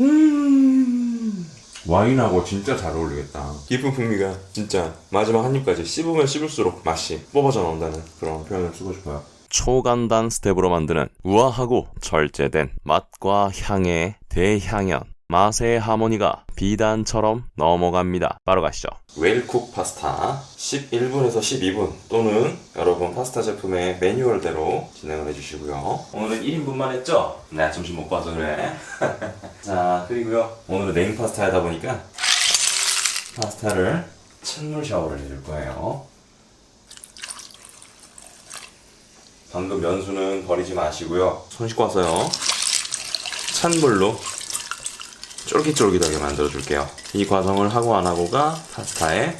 음 와인하고 진짜 잘 어울리겠다. 깊은 풍미가 진짜 마지막 한 입까지 씹으면 씹을수록 맛이 뽑아져 나온다는 그런 표현을 쓰고 싶어요. 초간단 스텝으로 만드는 우아하고 절제된 맛과 향의 대향연 맛의 하모니가 비단처럼 넘어갑니다. 바로 가시죠. 웰쿡 파스타 11분에서 12분 또는 여러분 파스타 제품의 매뉴얼대로 진행을 해주시고요. 오늘은 1인분만 했죠? 네, 점심 못 봐서 그래. 자, 그리고요. 오늘은 냉 파스타 하다 보니까 파스타를 찬물 샤워를 해줄 거예요. 방금 면수는 버리지 마시고요. 손 씻고 왔어요. 찬물로 쫄깃쫄깃하게 만들어 줄게요. 이 과정을 하고 안 하고가 파스타의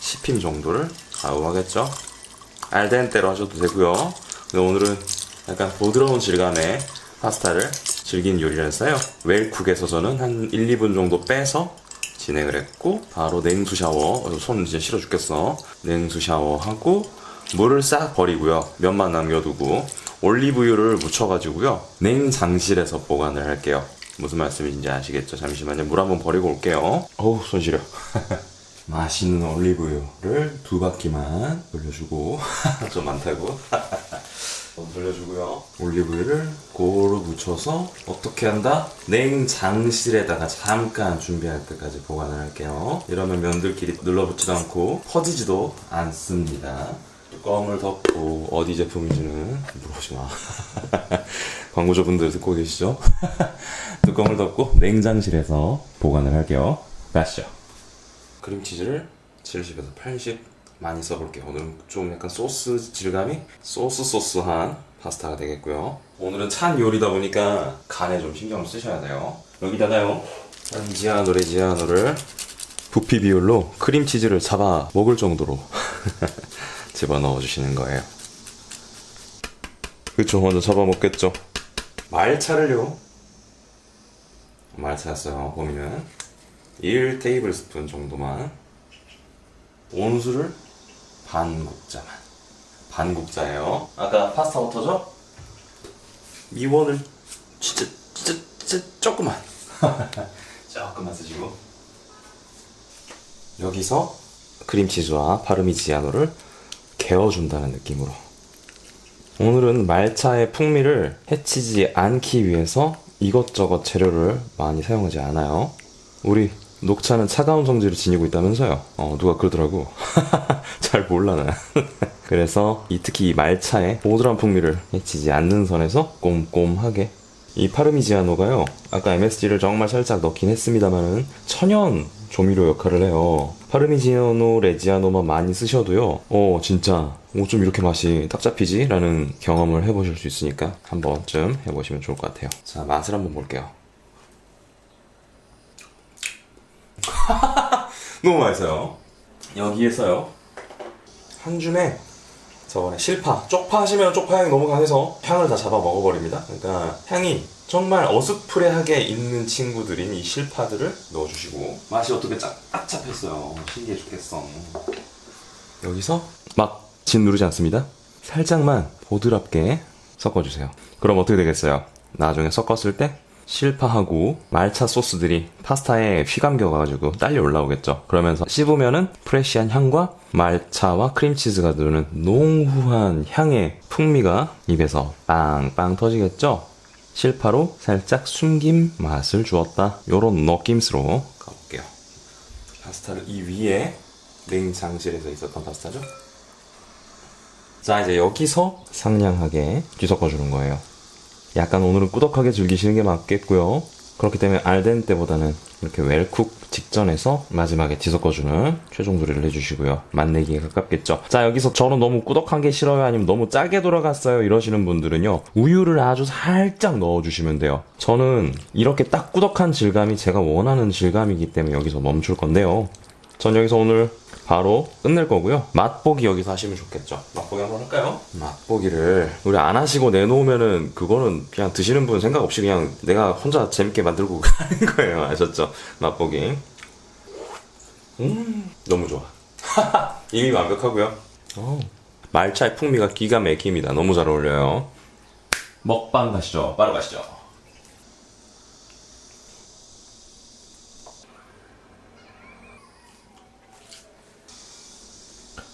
씹힘 정도를 좌우하겠죠. 알덴테로 하셔도 되고요. 근데 오늘은 약간 부드러운 질감의 파스타를 즐긴 요리라서요. 웰쿡에서 저는 한 1, 2분 정도 빼서 진행을 했고 바로 냉수 샤워 어, 손 이제 싫어 죽겠어 냉수 샤워하고 물을 싹 버리고요 면만 남겨두고 올리브유를 묻혀가지고요 냉장실에서 보관을 할게요 무슨 말씀인지 아시겠죠 잠시만요 물 한번 버리고 올게요 어우 손 시려 맛있는 올리브유를 두 바퀴만 돌려주고 좀 많다고 좀 돌려주고요. 올리브유를 고루 묻혀서 어떻게 한다? 냉장실에다가 잠깐 준비할 때까지 보관을 할게요. 이러면 면들끼리 눌러붙지도 않고 퍼지지도 않습니다. 뚜껑을 덮고 어디 제품인지는 물어보지 마. 광고주분들 듣고 계시죠? 뚜껑을 덮고 냉장실에서 보관을 할게요. 가시죠. 크림치즈를 70에서 80 많이 써볼게요. 오늘은 좀 약간 소스 질감이 소스 소스한 파스타가 되겠고요. 오늘은 찬 요리다 보니까 간에 좀 신경을 쓰셔야 돼요. 여기다가요. 지아노 레지아노를 부피 비율로 크림치즈를 잡아 먹을 정도로 집어넣어 주시는 거예요. 그쵸, 먼저 잡아 먹겠죠. 말차를요. 말차였어요, 고민은. 1 테이블 스푼 정도만 온수를 반국자만 반국자예요 아까 파스타 워터죠? 미원을 진짜 진짜 진짜 조금만 조금만 쓰시고 여기서 크림치즈와 파르미지아노를 개어준다는 느낌으로 오늘은 말차의 풍미를 해치지 않기 위해서 이것저것 재료를 많이 사용하지 않아요 우리 녹차는 차가운 성질을 지니고 있다면서요. 어, 누가 그러더라고. 잘 몰라, 나. 그래서 이 특히 이 말차의 보드란 풍미를 해치지 않는 선에서 꼼꼼하게. 이 파르미지아노가요, 아까 MSG를 정말 살짝 넣긴 했습니다만은 천연 조미료 역할을 해요. 파르미지아노, 레지아노만 많이 쓰셔도요, 어, 진짜, 오, 좀 이렇게 맛이 딱 잡히지? 라는 경험을 해보실 수 있으니까 한 번쯤 해보시면 좋을 것 같아요. 자, 맛을 한번 볼게요. 너무 맛있어요. 여기에서요. 한 줌에 저번에 실파, 쪽파 하시면 쪽파 향이 너무 강해서 향을 다 잡아 먹어버립니다. 그러니까 향이 정말 어스프레하게 있는 친구들인 이 실파들을 넣어주시고 맛이 어떻게 짝, 딱 잡혔어요. 신기해 죽겠어. 여기서 막 진 누르지 않습니다. 살짝만 보드랍게 섞어주세요. 그럼 어떻게 되겠어요? 나중에 섞었을 때 실파하고 말차 소스들이 파스타에 휘감겨가지고 딸려 올라오겠죠. 그러면서 씹으면은 프레시한 향과 말차와 크림치즈가 드는 농후한 향의 풍미가 입에서 빵빵 터지겠죠. 실파로 살짝 숨김 맛을 주었다. 요런 느낌으로 가볼게요. 파스타를 이 위에 냉장실에서 있었던 파스타죠. 자 이제 여기서 상냥하게 뒤섞어 주는 거예요. 약간 오늘은 꾸덕하게 즐기시는 게 맞겠고요. 그렇기 때문에 알덴 때보다는 이렇게 웰쿡 직전에서 마지막에 뒤섞어주는 최종 조리를 해주시고요. 맛내기에 가깝겠죠. 자 여기서 저는 너무 꾸덕한 게 싫어요 아니면 너무 짜게 돌아갔어요 이러시는 분들은요. 우유를 아주 살짝 넣어주시면 돼요. 저는 이렇게 딱 꾸덕한 질감이 제가 원하는 질감이기 때문에 여기서 멈출 건데요. 전 여기서 오늘 바로 끝낼 거고요. 맛보기 여기서 하시면 좋겠죠. 맛보기 한번 할까요? 맛보기를 우리 안 하시고 내놓으면은 그거는 그냥 드시는 분 생각 없이 그냥 내가 혼자 재밌게 만들고 가는 거예요. 아셨죠? 맛보기. 음, 너무 좋아. 이미 완벽하고요. 어, 말차의 풍미가 기가 막힙니다. 너무 잘 어울려요. 먹방 가시죠. 바로 가시죠.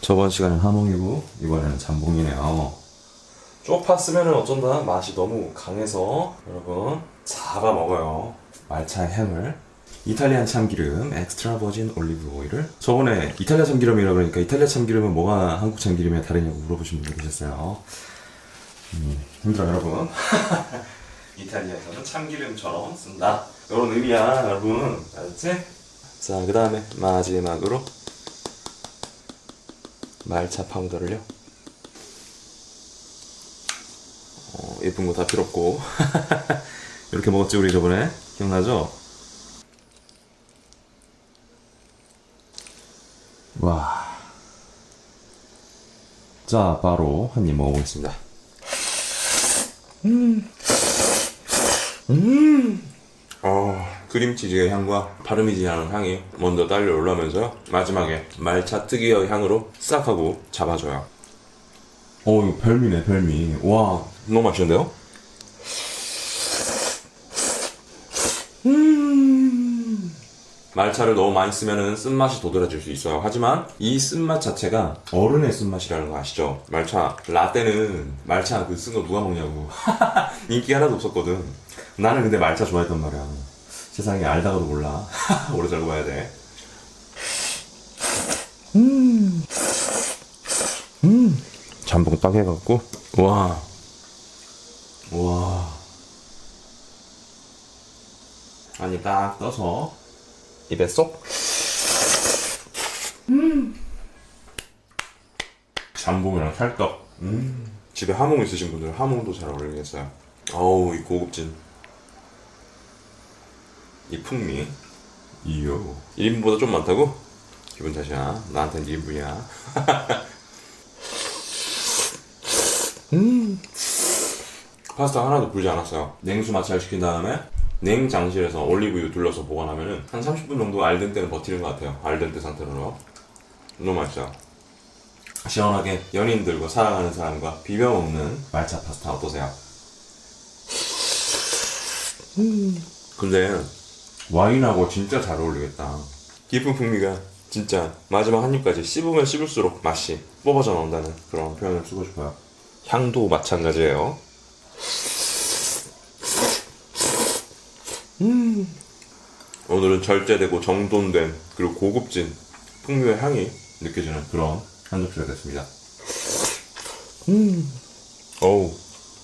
저번 시간은 하몽이고 이번에는 잠봉이네요. 쪽파 쓰면 어쩐다 맛이 너무 강해서 여러분 잡아 먹어요. 말차의 향을 이탈리안 참기름 엑스트라 버진 올리브 오일을 저번에 이탈리아 참기름이라 그러니까 이탈리아 참기름은 뭐가 한국 참기름에 다르냐고 물어보신 분이 계셨어요. 음, 힘들어 여러분. 이탈리아에서는 참기름처럼 쓴다. 이런 의미야 여러분. 알았지? 자, 그 다음에 마지막으로 말차 파우더를요. 어, 예쁜 거 다 필요 없고 이렇게 먹었지 우리 저번에 기억나죠? 와. 자, 바로 한 입 먹어보겠습니다. 어, 크림치즈의 향과 파르미지아는 향이 먼저 딸려 올라오면서요. 마지막에 말차 특유의 향으로 싹 하고 잡아줘요. 어, 이거 별미네, 별미. 와, 너무 맛있는데요? 음. 말차를 너무 많이 쓰면은 쓴맛이 도드라질 수 있어요. 하지만 이 쓴맛 자체가 어른의 쓴맛이라는 거 아시죠? 말차 라떼는 말차 그 쓴 거 누가 먹냐고 인기 하나도 없었거든. 나는 근데 말차 좋아했단 말이야. 세상에 알다가도 몰라. 오래 살고 봐야 돼. 음. 음. 잠봉 딱 해갖고 와. 와. 아니 딱 떠서 입에 쏙. 음. 잠봉이랑 찰떡. 음. 집에 하몽 있으신 분들 하몽도 잘 어울리겠어요. 어우 이 고급진. 이 풍미. 이요. 1인분보다 좀 많다고? 기분 탓이야. 나한텐 1인분이야. 음. 파스타 하나도 불지 않았어요. 냉수 마찰 시킨 다음에 냉장실에서 올리브유 둘러서 보관하면은 한 30분 정도 알덴테는 버티는 것 같아요. 알덴테 상태로. 너무 맛있어요. 시원하게 연인들과 사랑하는 사람과 비벼 먹는 말차 파스타 어떠세요? 근데 와인하고 진짜 잘 어울리겠다. 깊은 풍미가 진짜 마지막 한 입까지 씹으면 씹을수록 맛이 뽑아져 나온다는 그런 표현을 쓰고 싶어요. 향도 마찬가지예요. 음. 오늘은 절제되고 정돈된 그리고 고급진 풍미의 향이 느껴지는 그런 한 접시가 됐습니다. 음. 어우.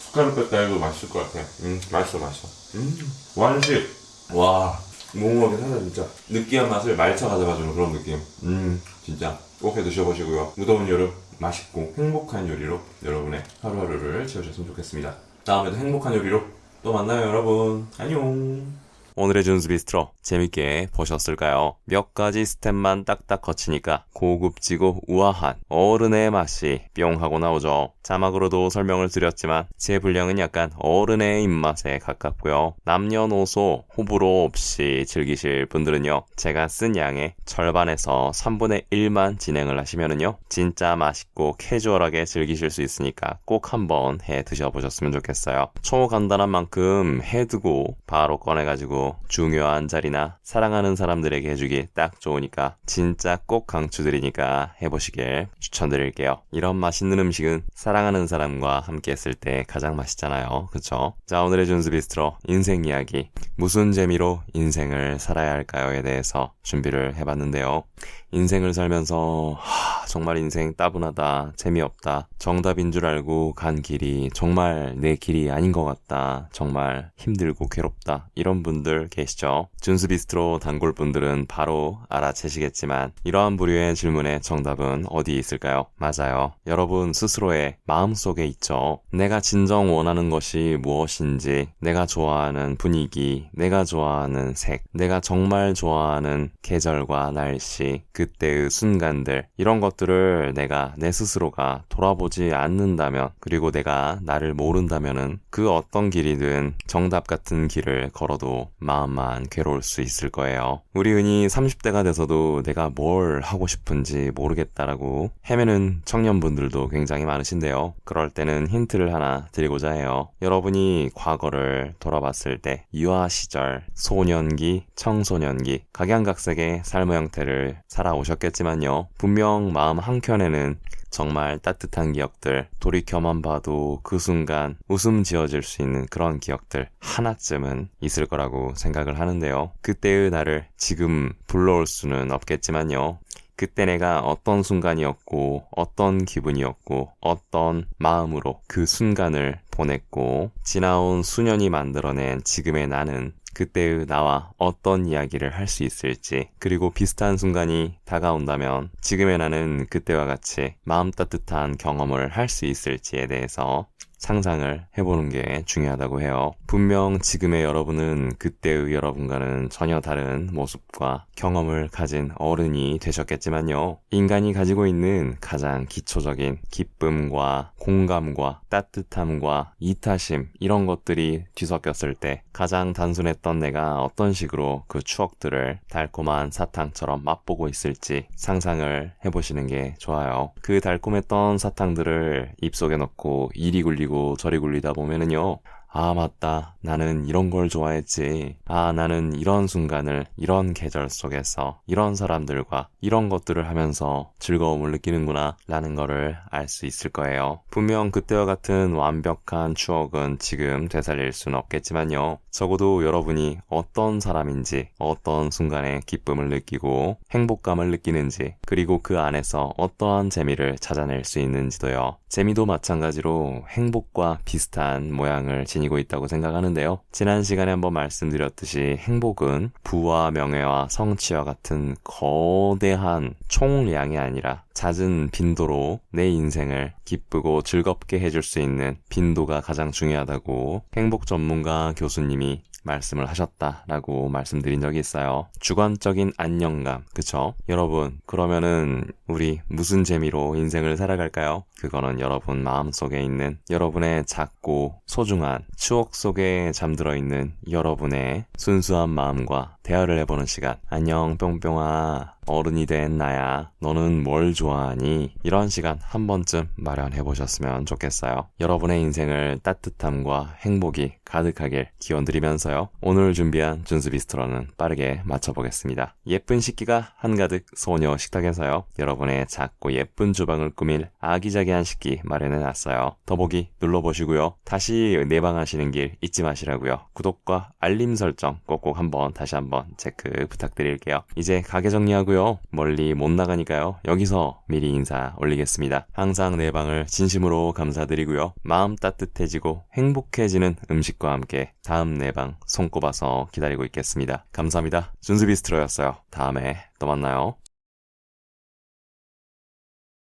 숟가락 뺐다 해도 맛있을 것 같아. 음, 맛있어, 맛있어. 음. 완식. 와. 몽롱하게 사다 진짜. 느끼한 맛을 말차 가져가주는 그런 느낌. 음, 진짜. 꼭 해 드셔보시고요. 무더운 여름 맛있고 행복한 요리로 여러분의 하루하루를 채우셨으면 좋겠습니다. 다음에도 행복한 요리로 또 만나요, 여러분. 안녕. 오늘의 준수 비스트로 재밌게 보셨을까요? 몇 가지 스텝만 딱딱 거치니까 고급지고 우아한 어른의 맛이 뿅 하고 나오죠. 자막으로도 설명을 드렸지만 제 분량은 약간 어른의 입맛에 가깝고요. 남녀노소 호불호 없이 즐기실 분들은요. 제가 쓴 양의 절반에서 3분의 1만 진행을 하시면은요. 진짜 맛있고 캐주얼하게 즐기실 수 있으니까 꼭 한번 해 드셔보셨으면 좋겠어요. 초간단한 만큼 해 두고 바로 꺼내가지고 중요한 자리나 사랑하는 사람들에게 해주기 딱 좋으니까 진짜 꼭 강추드리니까 해보시길 추천드릴게요. 이런 맛있는 음식은 사랑하는 사람과 함께 했을 때 가장 맛있잖아요. 그쵸? 자 오늘의 준수 비스트로 인생 이야기 무슨 재미로 인생을 살아야 할까요에 대해서 준비를 해봤는데요. 인생을 살면서 하, 정말 인생 따분하다, 재미없다, 정답인 줄 알고 간 길이 정말 내 길이 아닌 것 같다, 정말 힘들고 괴롭다 이런 분들 계시죠? 준수비스트로 단골 분들은 바로 알아채시겠지만 이러한 부류의 질문의 정답은 어디 있을까요? 맞아요. 여러분 스스로의 마음 속에 있죠. 내가 진정 원하는 것이 무엇인지, 내가 좋아하는 분위기, 내가 좋아하는 색, 내가 정말 좋아하는 계절과 날씨, 그때의 순간들, 이런 것 들을 내가 내 스스로가 돌아보지 않는다면, 그리고 내가 나를 모른다면은 그 어떤 길이든 정답 같은 길을 걸어도 마음만 괴로울 수 있을 거예요. 우리 흔히 30대가 돼서도 내가 뭘 하고 싶은지 모르겠다라고 헤매는 청년분들도 굉장히 많으신데요. 그럴 때는 힌트를 하나 드리고자 해요. 여러분이 과거를 돌아봤을 때 유아 시절, 소년기, 청소년기, 각양각색의 삶의 형태를 살아오셨겠지만요. 분명 마음 한켠에는 정말 따뜻한 기억들, 돌이켜만 봐도 그 순간 웃음 지어질 수 있는 그런 기억들 하나쯤은 있을 거라고 생각을 하는데요. 그때의 나를 지금 불러올 수는 없겠지만요. 그때 내가 어떤 순간이었고, 어떤 기분이었고, 어떤 마음으로 그 순간을 보냈고, 지나온 수년이 만들어낸 지금의 나는 그때의 나와 어떤 이야기를 할 수 있을지, 그리고 비슷한 순간이 다가온다면 지금의 나는 그때와 같이 마음 따뜻한 경험을 할 수 있을지에 대해서 상상을 해보는 게 중요하다고 해요. 분명 지금의 여러분은 그때의 여러분과는 전혀 다른 모습과 경험을 가진 어른이 되셨겠지만요. 인간이 가지고 있는 가장 기초적인 기쁨과 공감과 따뜻함과 이타심 이런 것들이 뒤섞였을 때 가장 단순했던 내가 어떤 식으로 그 추억들을 달콤한 사탕처럼 맛보고 있을지 상상을 해보시는 게 좋아요. 그 달콤했던 사탕들을 입속에 넣고 이리 굴리고 저리 굴리다 보면은요. 아, 맞다. 나는 이런 걸 좋아했지. 아, 나는 이런 순간을, 이런 계절 속에서, 이런 사람들과, 이런 것들을 하면서 즐거움을 느끼는구나. 라는 거를 알 수 있을 거예요. 분명 그때와 같은 완벽한 추억은 지금 되살릴 수는 없겠지만요. 적어도 여러분이 어떤 사람인지, 어떤 순간에 기쁨을 느끼고, 행복감을 느끼는지, 그리고 그 안에서 어떠한 재미를 찾아낼 수 있는지도요. 재미도 마찬가지로 행복과 비슷한 모양을 지 니고 있다고 생각하는데요. 지난 시간에 한번 말씀드렸듯이 행복은 부와 명예와 성취와 같은 거대한 총량이 아니라 낮은 빈도로 내 인생을 기쁘고 즐겁게 해줄 수 있는 빈도가 가장 중요하다고 행복 전문가 교수님이 말씀을 하셨다라고 말씀드린 적이 있어요. 주관적인 안정감, 그쵸? 여러분, 그러면은 우리 무슨 재미로 인생을 살아갈까요? 그거는 여러분 마음속에 있는 여러분의 작고 소중한 추억 속에 잠들어 있는 여러분의 순수한 마음과 대화를 해보는 시간. 안녕, 뿅뿅아. 어른이 된 나야. 너는 뭘 좋아하니? 이런 시간 한 번쯤 마련해 보셨으면 좋겠어요. 여러분의 인생을 따뜻함과 행복이 가득하길 기원드리면서요. 오늘 준비한 준수비스트로는 빠르게 맞춰보겠습니다. 예쁜 식기가 한가득 소녀 식탁에서요. 여러분의 작고 예쁜 주방을 꾸밀 아기자기 한 식기 마련해 놨어요. 더보기 눌러보시고요. 다시 내방하시는 길 잊지 마시라고요. 구독과 알림 설정 꼭꼭 한번 다시 한번 체크 부탁드릴게요. 이제 가게 정리하고요. 멀리 못 나가니까요. 여기서 미리 인사 올리겠습니다. 항상 내 방을 진심으로 감사드리고요. 마음 따뜻해지고 행복해지는 음식과 함께 다음 내방 손꼽아서 기다리고 있겠습니다. 감사합니다. 준수비스트로였어요. 다음에 또 만나요.